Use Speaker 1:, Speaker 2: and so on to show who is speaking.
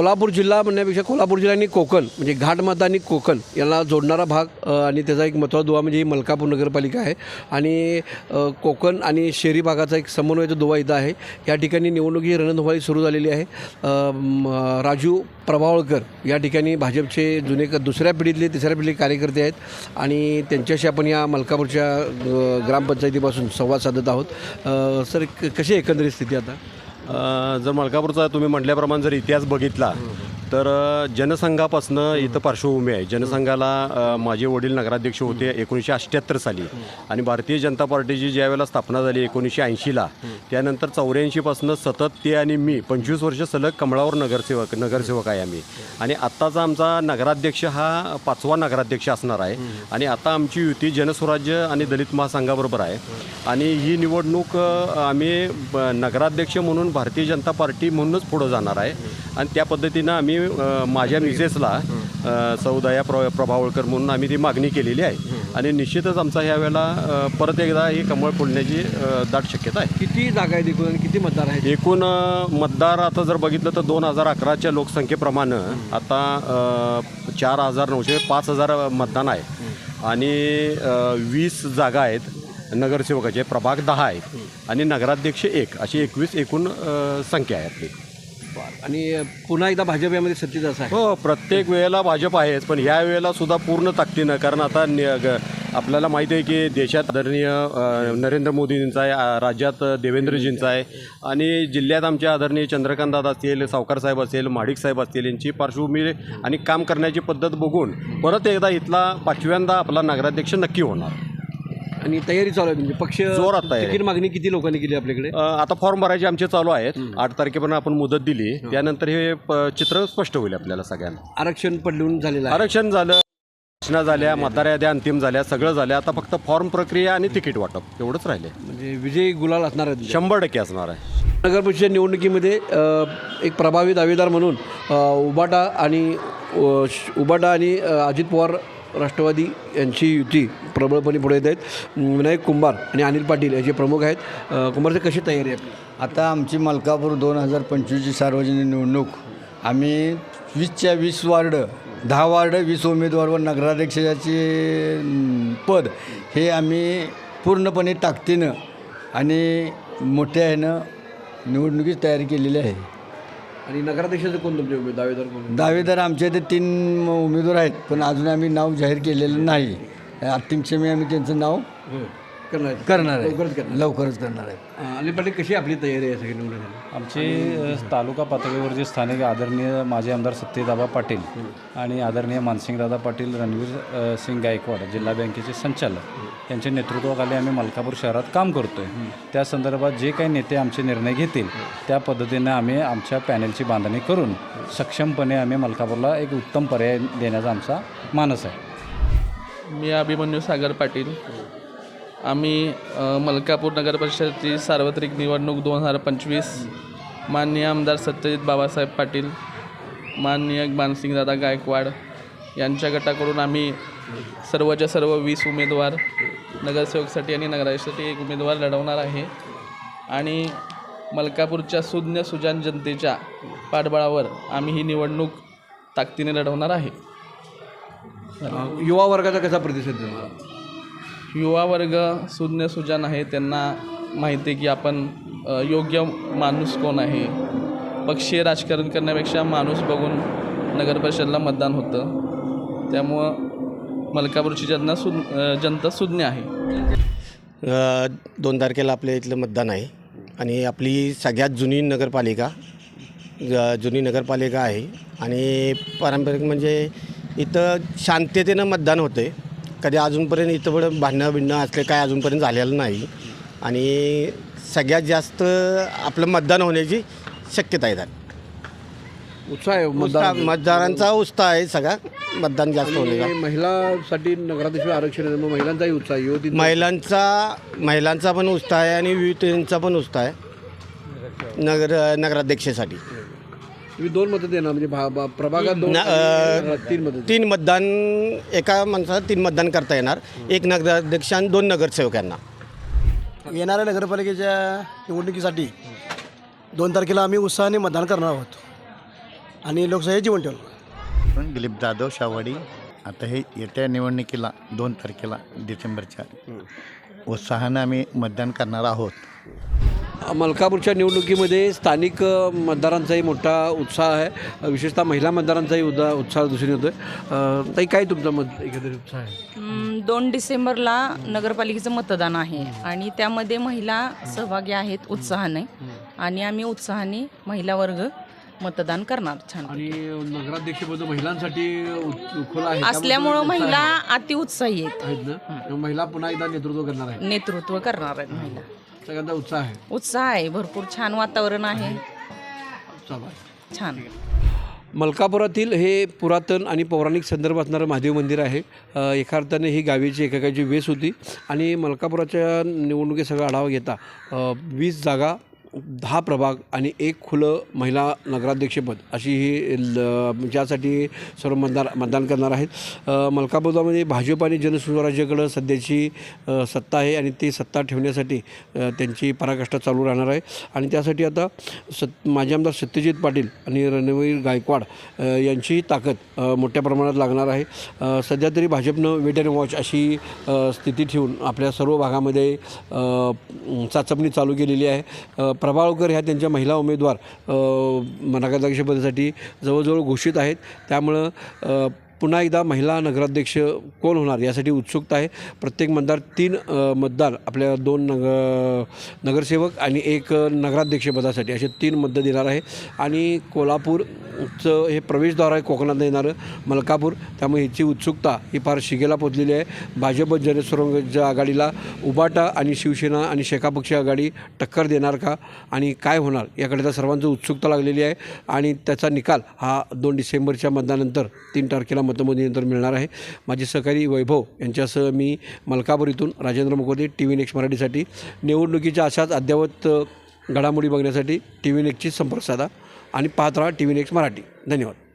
Speaker 1: कोल्हापूर जिल्हा म्हणण्यापेक्षा कोल्हापूर जिल्हा आणि कोकण म्हणजे घाटमाता आणि कोकण याला जोडणारा भाग आणि त्याचा एक महत्त्वाचा दुवा म्हणजे ही मलकापूर नगरपालिका आहे. आणि कोकण आणि शहरी भागाचा एक समन्वयाचा दुवा इथं आहे. या ठिकाणी निवडणुकी रणधुमाळी सुरू झालेली आहे. राजू प्रभावळकर या ठिकाणी भाजपचे जुने क- दुसऱ्या पिढीतले तिसऱ्या पिढीतले कार्यकर्ते आहेत. आणि त्यांच्याशी आपण या मलकापूरच्या ग्रामपंचायतीपासून संवाद साधत आहोत. सर क- कशी आहे एकंदरीत स्थिती आता?
Speaker 2: जर मलकापूरचा तुम्ही म्हटल्याप्रमाणे जर इतिहास बघितला तर जनसंघापासनं इथं पार्श्वभूमी आहे. जनसंघाला माझे वडील नगराध्यक्ष होते एकोणीसशे अठ्ठ्याहत्तर साली. आणि भारतीय जनता पार्टीची ज्या वेळेला स्थापना झाली एकोणीसशे ऐंशीला त्यानंतर चौऱ्याऐंशीपासनं सतत ते आणि मी पंचवीस वर्ष सलग कमळावर नगरसेवक नगरसेवक आहे आम्ही. आणि आत्ताचा आमचा नगराध्यक्ष हा पाचवा नगराध्यक्ष असणार आहे. आणि आता आमची युती जनस्वराज्य आणि दलित महासंघाबरोबर आहे. आणि ही निवडणूक आम्ही नगराध्यक्ष म्हणून भारतीय जनता पार्टी म्हणूनच पुढं जाणार आहे. आणि त्या पद्धतीनं आम्ही माझ्या मिसेसला सौदया प्र प्रभावळकर म्हणून आम्ही ती मागणी केलेली आहे. आणि निश्चितच आमचा ह्या वेळेला अ, परत एकदा ही कमळ फुलण्याची अ, दाट शक्यता आहे.
Speaker 1: किती जागा आहेत एकूण किती मतदार आहेत?
Speaker 2: एकूण मतदार आता जर बघितलं तर दोन हजार अकराच्या लोकसंख्येप्रमाणे आता चार हजार नऊशे पाच हजार मतदान आहे. आणि वीस जागा आहेत नगरसेवकाचे प्रभाग दहा आहेत आणि नगराध्यक्ष एक अशी एकवीस एकूण संख्या आहे आपली.
Speaker 1: आणि पुन्हा एकदा भाजप यामध्ये सत्तेत असं आहे.
Speaker 2: हो प्रत्येक वेळेला भाजप आहेच पण ह्या वेळेला सुद्धा पूर्ण ताकदीनं कारण आता ग- आपल्याला माहिती आहे की देशात आदरणीय नरेंद्र मोदींचा आहे राज्यात देवेंद्रजींचा आहे आणि जिल्ह्यात आमचे आदरणीय चंद्रकांत असतील सावकार साहेब असेल महाडिक साहेब असतील यांची पार्श्वभूमी आणि काम करण्याची पद्धत बघून परत एकदा इथला पाचव्यांदा आपला नगराध्यक्ष नक्की होणार.
Speaker 1: आणि तयारी चालू आहे म्हणजे पक्ष
Speaker 2: जोरात तयारी.
Speaker 1: तिकीट मागणी किती लोकांनी केली आपल्याकडे?
Speaker 2: अ, आता फॉर्म भरायचे आमचे चालू आहेत. आठ तारखेपर्यंत आपण मुदत दिली. त्यानंतर हे प- चित्र स्पष्ट होईल आपल्याला सगळ्यांना.
Speaker 1: आरक्षण पडलून झालेलं आहे.
Speaker 2: आरक्षण झालं सूचना झाल्या मतदार याद्या अंतिम झाल्या सगळं झालं. आता फक्त फॉर्म प्रक्रिया आणि तिकीट वाटप. एवढंच राहिले.
Speaker 1: म्हणजे विजय गुलाल असणार आहेत
Speaker 2: शंभर टक्के असणार आहे.
Speaker 1: नगर परिषद निवडणुकीमध्ये अ, एक प्रभावी दावेदार म्हणून अ, उबाटा आणि अ, श- उबाटा आणि अ, अजित पवार राष्ट्रवादी यांची युती प्रबळपणे पुढे येत आहेत. विनायक कुंभार आणि अनिल पाटील याचे प्रमुख आहेत कुंभारचे कुंभारची कशी तयारी आहे
Speaker 3: आता आमची मलकापूर दोन हजार पंचवीसची सार्वजनिक निवडणूक आम्ही वीसच्या वीस वार्ड दहा वार्ड वीस उमेदवार व नगराध्यक्षाचे पद हे आम्ही पूर्णपणे ताकदीनं आणि मोठ्या ह्यानं निवडणुकीची तयारी केलेली आहे.
Speaker 1: आणि नगराध्यक्षाचे कोण तुमचे उमेद- दावेदार कोण
Speaker 3: दावेदार आमच्या इथे तीन उमेदवार आहेत पण अजून आम्ही नाव जाहीर केलेलं नाही. अंतिम क्षमी आम्ही त्यांचं नाव
Speaker 1: करणार
Speaker 3: आहे.
Speaker 1: लवकरच करणार
Speaker 3: लवकरच करणार आहे.
Speaker 1: अ, अनिल पाटील कशी आपली तयारी आहे सगळी
Speaker 4: आमचे अ, तालुका पातळीवर जे स्थानिक आदरणीय माजी आमदार सत्यदाबा पाटील आणि आदरणीय मानसिंगदादा पाटील रणवीर अ, सिंग गायकवाड जिल्हा बँकेचे संचालक यांच्या नेतृत्वाखाली आम्ही मलकापूर शहरात काम करतो आहे त्या संदर्भात जे काही नेते आमचे निर्णय घेतील त्या पद्धतीने आम्ही आमच्या पॅनेलची बांधणी करून सक्षमपणे आम्ही मलकापूरला एक उत्तम पर्याय देण्याचा आमचा मानस आहे.
Speaker 5: मी अभिमन्यू सागर पाटील. आम्ही मलकापूर नगरपरिषदेची सार्वत्रिक निवडणूक दोन हजार पंचवीस. माननीय आमदार सत्यजित बाबासाहेब पाटील माननीय मानसिंगदादा गायकवाड यांच्या गटाकडून आम्ही सर्वच्या सर्व वीस उमेदवार नगरसेवकसाठी आणि नगरासाठी एक उमेदवार लढवणार आहे. आणि मलकापूरच्या सुज्ञ सुजान जनतेच्या पाठबळावर आम्ही ही निवडणूक ताकदीने लढवणार आहे.
Speaker 1: युवा वर्गाचा कसा प्रतिसाद देणार?
Speaker 5: युवा वर्ग सुज्ञ सुजन आहे त्यांना माहिती आहे की आपण योग्य माणूस कोण आहे? पक्षीय राजकारण करण्यापेक्षा माणूस बघून नगर परिषदेला मतदान होतं. त्यामुळं मलकापूरची जनता सु जनता सुज्ञ आहे.
Speaker 6: दोन तारखेला आपल्या इथलं मतदान आहे. आणि आपली सगळ्यात जुनी नगरपालिका जुनी नगरपालिका आहे. आणि पारंपरिक म्हणजे इथं शांततेनं मतदान होते कधी अजूनपर्यंत इथं पण भांडणं बिणणं असले काय अजूनपर्यंत झालेलं नाही. आणि सगळ्यात जास्त आपलं मतदान होण्याची शक्यता आहे त्यात.
Speaker 1: उत्साह आहे
Speaker 6: उत्साह-
Speaker 1: मतदार
Speaker 6: मतदारांचा उत्साह आहे सगळा. मतदान जास्त होण्याचा.
Speaker 1: आणि महिलासाठी नगराध्यक्ष आरक्षण आहे मग महिलांचाही उत्साह आहे. युवती
Speaker 6: महिलांचा महिलांचा पण उत्साह आहे आणि विविधतेचा पण उत्साह आहे. नगर नगराध्यक्षासाठी.
Speaker 1: तुम्ही दोन मतं देणार म्हणजे भा- भा- प्रभागात दोन तीन मतं
Speaker 6: तीन मतदान एका माणसाला तीन मतदान करता येणार. एक नगराध्यक्ष आणि दोन नगरसेवकांना.
Speaker 7: येणाऱ्या नगरपालिकेच्या निवडणुकीसाठी दोन तारखेला आम्ही उत्साहाने मतदान करणार आहोत. आणि लोकशाही जीवन ठेवलं
Speaker 8: पण दिलीप जाधव शावाडी आता हे येत्या निवडणुकीला दोन तारखेला डिसेंबरच्या उत्साहानं आम्ही मतदान करणार आहोत.
Speaker 1: मलकापूरच्या निवडणुकीमध्ये स्थानिक मतदारांचाही मोठा उत्साह आहे. विशेषतः महिला मतदारांचाही उदा उत्साह दिसून येतो आहे ताई काय तुमचं मत एकंदरीत उत्साह आहे?
Speaker 9: दोन डिसेंबरला नगरपालिकेचं मतदान आहे आणि त्यामध्ये महिला सहभागी आहेत उत्साहाने. आणि आम्ही उत्साहाने महिला वर्ग मतदान करणार छान
Speaker 1: आणि नगराध्यक्षपद महिलांसाठी आहे.
Speaker 9: असल्यामुळं महिला. अतिउत्साही आहेत.
Speaker 1: महिला पुन्हा एकदा नेतृत्व करणार आहे
Speaker 9: नेतृत्व करणार आहेत महिला.
Speaker 1: सगळ्यांचा उत्साह आहे.
Speaker 9: उत्साह आहे भरपूर छान वातावरण आहे.
Speaker 1: चला
Speaker 9: छान.
Speaker 1: मलकापुरातील हे पुरातन आणि पौराणिक संदर्भ असणारं महादेव मंदिर आहे. एका अर्थाने ही गावीची एकेकाची वेस होती आणि मलकापुराच्या निवडणुकी सगळा आढावा घेता वीस जागा दहा प्रभाग आणि एक खुलं महिला नगराध्यक्षपद अशी ही ल ज्यासाठी सर्व मतदार मतदान करणार आहेत. अ, मलकापुरामध्ये भाजप आणि जनसुराज्याकडं सध्याची सत्ता आहे आणि ती सत्ता ठेवण्यासाठी त्यांची पराकाष्ठा चालू राहणार आहे. आणि त्यासाठी आता सत माजी आमदार सत्यजित पाटील आणि रणवीर गायकवाड यांची ताकद मोठ्या प्रमाणात लागणार आहे. सध्या तरी भाजपनं वेट अँड वॉच अशी स्थिती ठेवून आपल्या सर्व भागामध्ये चाचपणी चालू केलेली आहे. प्रभाळकर ह्या त्यांच्या महिला उमेदवार नगराध्यक्षपदासाठी जवळजवळ घोषित आहेत. त्यामुळं पुन्हा एकदा महिला नगराध्यक्ष कोण होणार यासाठी उत्सुकता आहे. प्रत्येक मतदार तीन मतदार आपल्या दोन नग नगरसेवक आणि एक नगराध्यक्षपदासाठी असे तीन मतदार देणार आहे. आणि कोल्हापूरचं हे प्रवेशद्वार आहे कोकणात येणारं मलकापूर. त्यामुळे ह्याची उत्सुकता ही फार शिगेला पोचलेली आहे. भाजप जनसुरंगच्या आघाडीला उबाटा आणि शिवसेना आणि शेका पक्ष आघाडी टक्कर देणार का आणि काय होणार याकडे तर सर्वांचं उत्सुकता लागलेली आहे. आणि त्याचा निकाल हा दोन डिसेंबरच्या मतदानानंतर तीन तारखेला मतमोजणीनंतर मिळणार आहे. माझे सहकारी वैभव यांच्यासह मी मलकापूर इथून Rajendra Mukhode T V next मराठीसाठी. निवडणुकीच्या अशाच अद्ययावत घडामोडी बघण्यासाठी टी व्ही नेक्स्टची संपर्क साधा आणि पाहत राहा टी व्ही नेक्स्ट मराठी. धन्यवाद.